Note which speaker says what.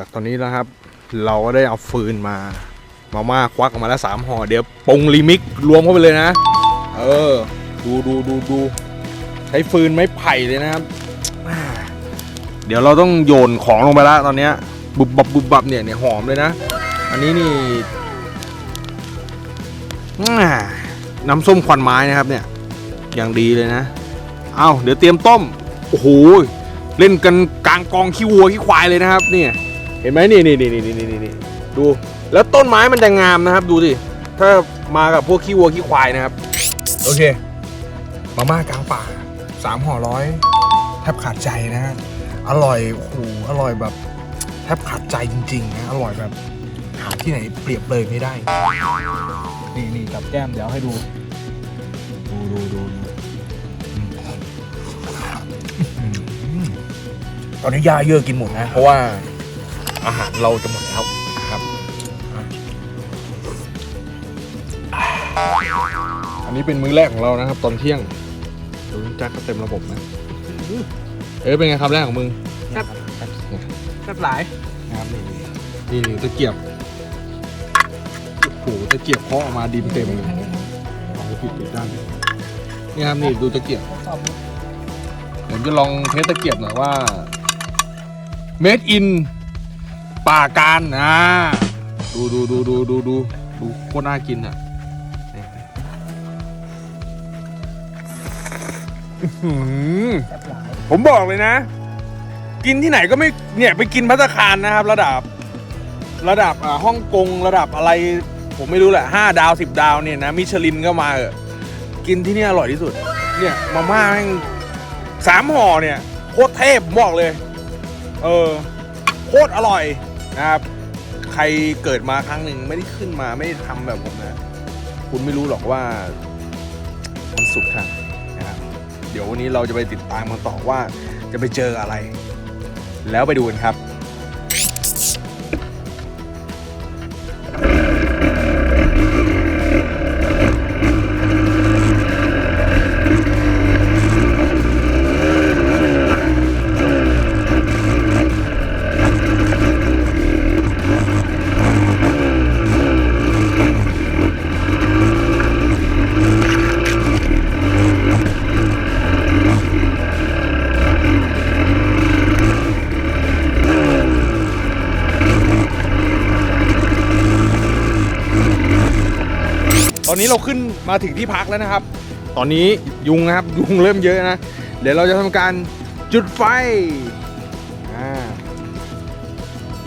Speaker 1: จากตอนนี้นะครับ เราก็ได้เอาฟืนมา มาม่าควักออกมาแล้วสามห่อเดี๋ยวปงรีมิกรวมเข้าไปเลยนะ เออ ดูดูดูดูใช้ฟืนไม้ไผ่เลยนะครับ เดี๋ยวเราต้องโยนของลงไปแล้วตอนนี้บุบบับบุบบับเนี่ยเนี่ยหอมเลยนะ อันนี้นี่น้ำส้มควันไม้นะครับเนี่ยอย่างดีเลยนะเอาเดี๋ยวเตรียมต้ม โอ้โห เล่นกันกลางกองขี้วัวขี้ควายเลยนะครับ เนี่ย เห็นไหมนี่นี่นี่นี่นี่นี่นี่ดูแล้วต้นไม้มันจะงามนะครับ ดูสิถ้ามากับพวกขี้วัวขี้ควายนะครับ โอเคมาม่ากลางป่าสามห่อร้อยแทบขาดใจนะฮะอร่อยโอ้โหอร่อยแบบ แทบขาดใจจริงๆนะอร่อยแบบ หาที่ไหนเปรียบเลยไม่ได้ นี่นี่กับแก้มเดี๋ยวให้ดู ดูดูดูตอนนี้ยาเยอะกินหมดนะ เพราะว่า อาหารเราจะหมดแล้วนะครับอะอันนี้เป็นมื้อแรกของเรานะครับ ตอนเที่ยงดูแจ็คก็เต็มระบบนะเอ้ยเป็นไงครับแรกของมึง
Speaker 2: ครับ
Speaker 1: เนี่ย
Speaker 2: แซ่บหลาย
Speaker 1: นะครับนี่นี่นี่ตะเกียบโอ้โหตะเกียบเคาะออกมาดินเต็มเลยเอาไปปิดปิดด้านนี้นี่ครับนี่ดูตะเกียบผมจะลองเทสตะเกียบหน่อยว่า made in ป่าการนะดูดูดูดูดูดูดูโคตรน่ากินอะผมบอกเลยนะ กินที่ไหนก็ไม่เนี่ยไปกินพัตคารนะครับ ระดับ ระดับอ่าฮ่องกงระดับอะไร ผมไม่รู้แหละห้าดาวสิบดาวเนี่ยนะมิชลินก็มาเออกินที่นี่อร่อยที่สุด เนี่ยมาม่าแม่งสามห่อเนี่ยโคตรเทพบอกเลย เออโคตรอร่อย นะครับใครเกิดมาครั้งหนึ่งไม่ได้ขึ้นมาไม่ได้ทำแบบผมนะ คุณไม่รู้หรอกว่ามันสุดค่ะนะครับเดี๋ยววันนี้เราจะไปติดตามกันต่อว่าจะไปเจออะไร แล้วไปดูกันครับ ตอนนี้เราขึ้นมาถึงที่พักแล้วนะครับ ตอนนี้ยุงนะครับยุงเริ่มเยอะนะ เดี๋ยวเราจะทำการจุดไฟอ่า